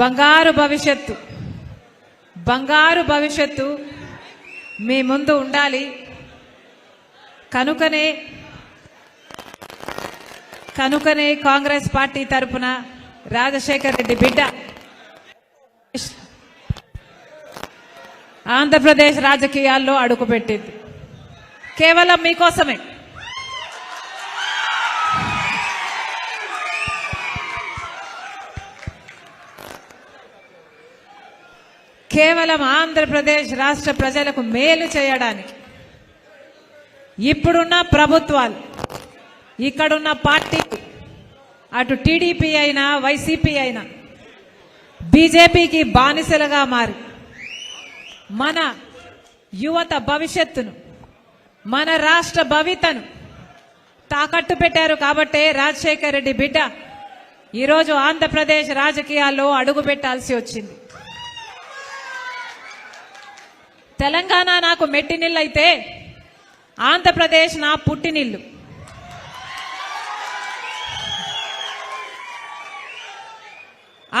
బంగారు భవిష్యత్తు. బంగారు భవిష్యత్తు మీ ముందు ఉండాలి. కనుకనే కనుకనే కాంగ్రెస్ పార్టీ తరపున రాజశేఖర్ రెడ్డి బిడ్డ. ఆంధ్రప్రదేశ్ రాజకీయాల్లో అడుగుపెట్టింది. కేవలం మీకోసమే. కేవలం ఆంధ్రప్రదేశ్ రాష్ట్ర ప్రజలకు మేలు చేయడానికి ఇప్పుడున్న ప్రభుత్వాలు ఇక్కడున్న పార్టీ అటు టీడీపీ అయినా వైసీపీ అయినా బీజేపీకి బానిసలుగా మారి మన యువత భవిష్యత్తును మన రాష్ట్ర భవితను తాకట్టు పెట్టారు కాబట్టే రాజశేఖర్ రెడ్డి బిడ్డ ఈరోజు ఆంధ్రప్రదేశ్ రాజకీయాల్లో అడుగు పెట్టాల్సి వచ్చింది. తెలంగాణ నాకు మెట్టినిల్లైతే ఆంధ్రప్రదేశ్ నా పుట్టినిల్లు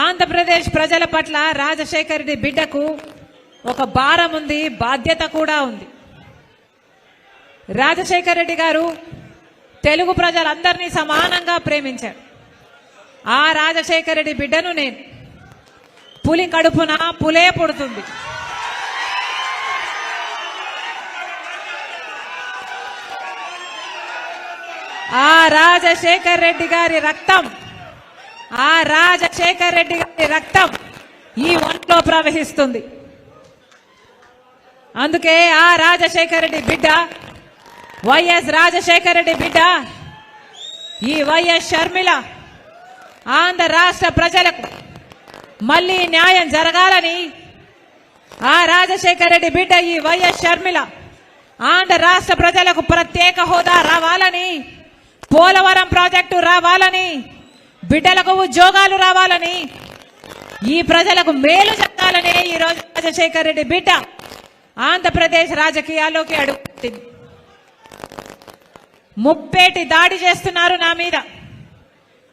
ఆంధ్రప్రదేశ్ ప్రజల పట్ల రాజశేఖర్ రెడ్డి బిడ్డకు ఒక భారం ఉంది బాధ్యత కూడా ఉంది. రాజశేఖర్ రెడ్డి గారు తెలుగు ప్రజలందరినీ సమానంగా ప్రేమించారు. ఆ రాజశేఖర్ రెడ్డి బిడ్డను నేను పులి కడుపున పులే పుడుతుంది. ఆ రాజశేఖర్ రెడ్డి గారి రక్తం ఆ రాజశేఖర్ రెడ్డి గారి రక్తం ఈ ఒంట్లో ప్రవహిస్తుంది. అందుకే ఆ రాజశేఖర్ రెడ్డి బిడ్డ వైఎస్ రాజశేఖర్ రెడ్డి బిడ్డ ఈ వైఎస్ షర్మిల ఆంధ్ర రాష్ట్ర ప్రజలకు మళ్ళీ న్యాయం జరగాలని ఆ రాజశేఖర్ రెడ్డి బిడ్డ ఈ వైఎస్ షర్మిల ఆంధ్ర రాష్ట్ర ప్రజలకు ప్రత్యేక హోదా రావాలని పోలవరం ప్రాజెక్టు రావాలని బిడ్డలకు ఉద్యోగాలు రావాలని ఈ ప్రజలకు మేలు జరగాలని ఈ రోజు రాజశేఖర్ రెడ్డి బిడ్డ ఆంధ్రప్రదేశ్ రాజకీయాల్లోకి అడుగుతుంది. ముప్పేటి దాడి చేస్తున్నారు నా మీద.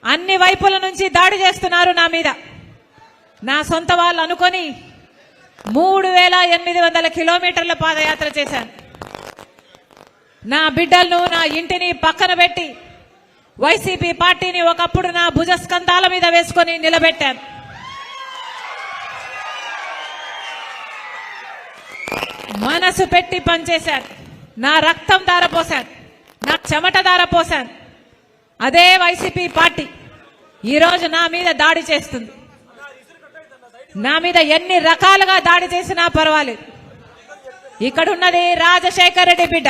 అన్ని వైపుల నుంచి దాడి చేస్తున్నారు నా మీద. నా సొంత వాళ్ళు అనుకొని మూడు వేల ఎనిమిది వందల కిలోమీటర్ల పాదయాత్ర చేశాను. నా బిడ్డలను నా ఇంటిని పక్కన పెట్టి వైసీపీ పార్టీని ఒకప్పుడు నా భుజస్కంధాల మీద వేసుకొని నిలబెట్టాను. మనసు పెట్టి పనిచేశాను. నా రక్తం దారపోశాను నా చెమట దారపోశాను అదే వైసీపీ పార్టీ ఈరోజు నా మీద దాడి చేస్తుంది. నా మీద ఎన్ని రకాలుగా దాడి చేసినా పర్వాలేదు. ఇక్కడున్నది రాజశేఖర్ రెడ్డి బిడ్డ.